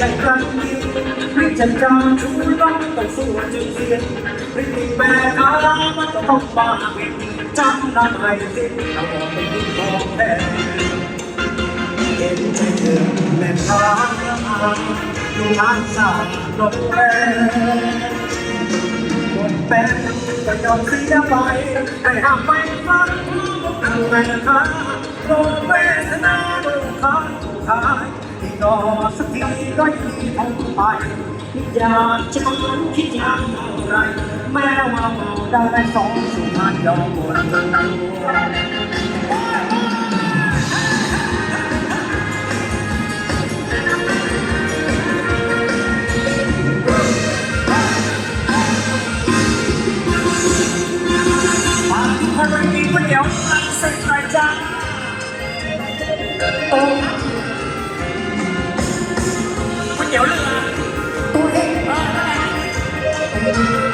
จัดการชูต้องต้องสู้จนเสียนริบแบกอามันก็ต้องมาเป็นจำนำให้สิ้นเราบอกเป็นที่ของแท้เห็นใจเธอแม่พาดูทางสายลงแม่หมดแป้งก็ยอมเสียไปแต่หากไม่ฟังทางแม่ค้าโดนเวทนาโดนขายถูกขาย đó sức đi đôi khi không phải. Biết già, chỉ không muốn khi già nào lại mẹ đâu mà màu đang đang sống sự hạt dầu buồn Hãy subscribe cho kênh Ghiền Mì Gõ Để không bỏ lỡ những video hấp dẫn เตี๋ยวเรือตัวเอง